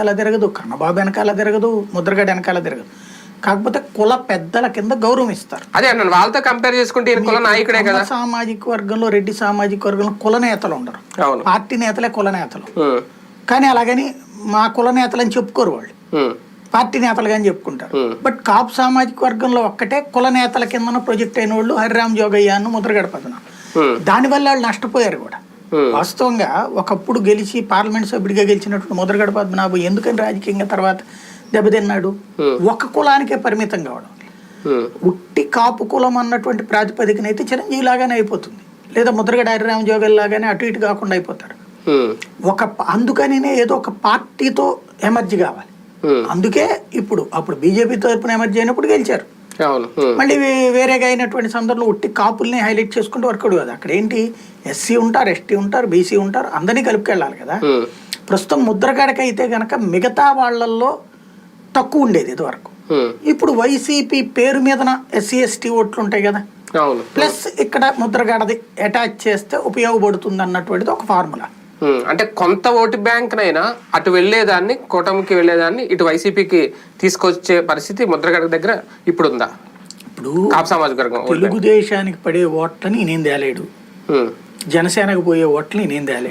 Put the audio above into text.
వెనకాల తిరగదు కన్నబాబు వెనకాల తిరగదు ముద్రగడ వెనకాల తిరగదు. కాకపోతే కుల పెద్దల కింద గౌరవం ఇస్తారు. అదే అన్నాను వాళ్ళతో కంపేర్ చేసుకుంటే కుల నాయకుడే కదా. సామాజిక వర్గంలో రెడ్డి సామాజిక వర్గంలో కుల నేతలు ఉండరు. పార్టీ నేతలే కుల నేతలు. కానీ అలాగని మా కుల నేతలు అని చెప్పుకోరు వాళ్ళు. పార్టీ నేతలుగా అని చెప్పుకుంటారు. బట్ కాపు సామాజిక వర్గంలో ఒక్కటే కుల నేతల కిందన ప్రొజెక్ట్ అయిన వాళ్ళు హరిరామ్ జోగయ్యాను ముద్రగడ పదన ఉమ్, దానివల్ల వాళ్ళు నష్టపోయారు కూడా. వాస్తవంగా ఒకప్పుడు గెలిచి పార్లమెంట్ సభ్యుడిగా గెలిచినటువంటి ముద్రగడ పద్మనాభు ఎందుకని రాజకీయంగా తర్వాత దెబ్బతిన్నాడు? Hmm. ఒక కులానికే పరిమితం కావడం. ఉమ్, ఉట్టి కాపు కులం అన్నటువంటి ప్రాతిపదికన అయితే చిరంజీవి లాగానే అయిపోతుంది. లేదా ముద్రగడ హరిరామ జోగల్ లాగానే అటు ఇటు కాకుండా అయిపోతారు. ఒక అందుకనినే ఏదో ఒక పార్టీతో ఎమర్జీ కావాలి. అందుకే ఇప్పుడు అప్పుడు బీజేపీ తరపున ఎమర్జీ అయినప్పుడు గెలిచారు. మళ్ళీ వేరేగా అయినటువంటి సందర్భంలో ఉట్టి కాపుల్ని హైలైట్ చేసుకుంటూ వర్కౌట్ కాదు. అక్కడ ఏంటి? ఎస్సీ ఉంటారు ఎస్టీ ఉంటారు బీసీ ఉంటారు అందరినీ కలుపుకెళ్ళాలి కదా. ప్రస్తుతం ముద్రగడక అయితే గనక మిగతా వాళ్ళల్లో తక్కువ ఉండేది ఇదివరకు ఇప్పుడు వైసీపీ పేరు మీదన ఎస్సీ ఎస్టీ ఓట్లు ఉంటాయి కదా. ప్లస్ ఇక్కడ ముద్రగడది అటాచ్ చేస్తే ఉపయోగపడుతుంది అన్నటువంటిది ఒక ఫార్ములా. అంటే కొంత ఓటు బ్యాంక్ నైనా అటు వెళ్ళేదాన్ని కూటమికి వెళ్ళేదాన్ని ఇటు వైసీపీకి తీసుకొచ్చే పరిస్థితి ముద్రగడ దగ్గర ఇప్పుడు ఉందా ఇప్పుడు. తెలుగుదేశానికి పడే ఓట్లని నేనేం తేలేడు. జనసేనకు పోయే ఓట్లని నేనేం తేలేడు